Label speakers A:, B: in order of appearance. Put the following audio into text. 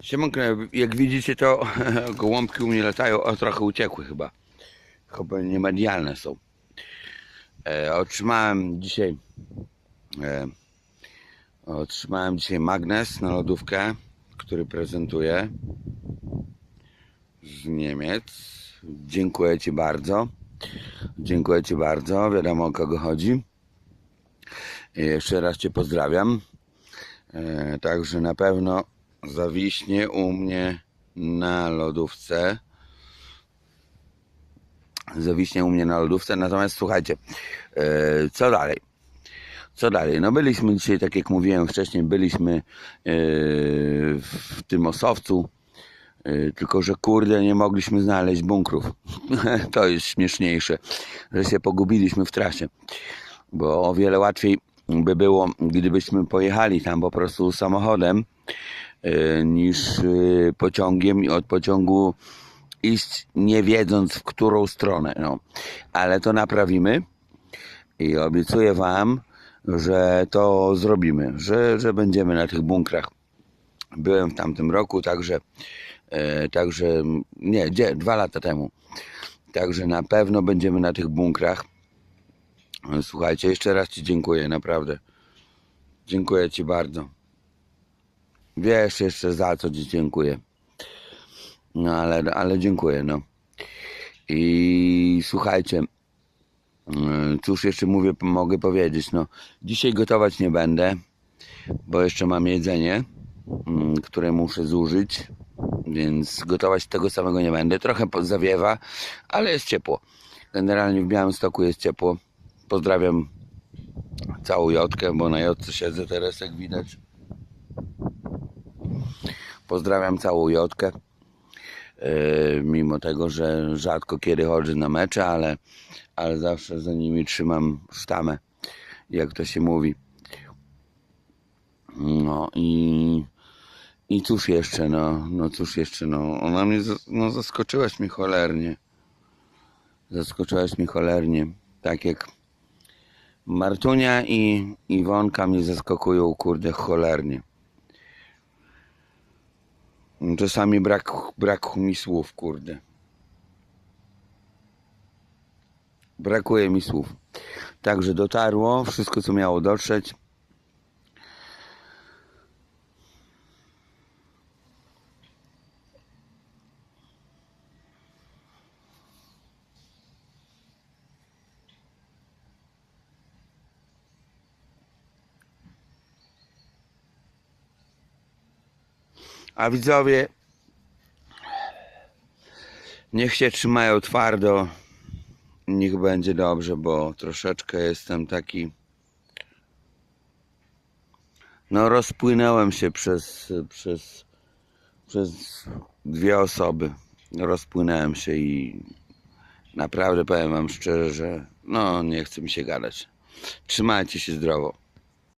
A: Siemanko, jak widzicie to gołąbki u mnie latają, a trochę uciekły chyba. Chyba niemedialne są. E, otrzymałem dzisiaj e, otrzymałem dzisiaj magnes na lodówkę, który prezentuję z Niemiec. Dziękuję Ci bardzo. Dziękuję Ci bardzo. Wiadomo o kogo chodzi. I jeszcze raz Cię pozdrawiam. E, także na pewno zawiśnie u mnie na lodówce. Zawiśnie u mnie na lodówce. Natomiast słuchajcie, e, co dalej? Co dalej? No byliśmy dzisiaj, tak jak mówiłem wcześniej, byliśmy e, w tym osowcu. E, Tylko, że kurde, nie mogliśmy znaleźć bunkrów. to jest śmieszniejsze, że się pogubiliśmy w trasie. Bo o wiele łatwiej by było, gdybyśmy pojechali tam po prostu samochodem, niż e, pociągiem i od pociągu iść nie wiedząc w którą stronę. No. Ale to naprawimy i obiecuję Wam, że to zrobimy, że, że będziemy na tych bunkrach. Byłem w tamtym roku, także, e, także nie, gdzie? Dwa lata temu. Także na pewno będziemy na tych bunkrach. Słuchajcie, jeszcze raz Ci dziękuję, naprawdę. Dziękuję Ci bardzo. Wiesz jeszcze za co Ci dziękuję. No ale, ale dziękuję, no. I słuchajcie, yy, cóż jeszcze mówię, mogę powiedzieć, no. Dzisiaj gotować nie będę, bo jeszcze mam jedzenie, mm, które muszę zużyć, więc gotować tego samego nie będę. Trochę zawiewa, ale jest ciepło. Generalnie w Białymstoku jest ciepło. Pozdrawiam całą Jotkę, bo na Jotce siedzę teraz, jak widać. Pozdrawiam całą Jotkę. Yy, mimo tego, że rzadko kiedy chodzę na mecze, ale, ale zawsze za nimi trzymam sztamę, jak to się mówi. No i, i cóż jeszcze, no, no cóż jeszcze, no, ona mnie, no zaskoczyłaś mnie cholernie. Zaskoczyłaś mnie cholernie, tak jak Martunia i Iwonka mnie zaskakują, kurde, cholernie. Czasami brak, brak mi słów, kurde. Brakuje mi słów. Także dotarło wszystko, co miało dotrzeć. A widzowie, niech się trzymają twardo. Niech będzie dobrze, bo troszeczkę jestem taki. No, rozpłynąłem się przez, przez, przez dwie osoby. Rozpłynąłem się i naprawdę powiem Wam szczerze, że no, nie chce mi się gadać. Trzymajcie się zdrowo.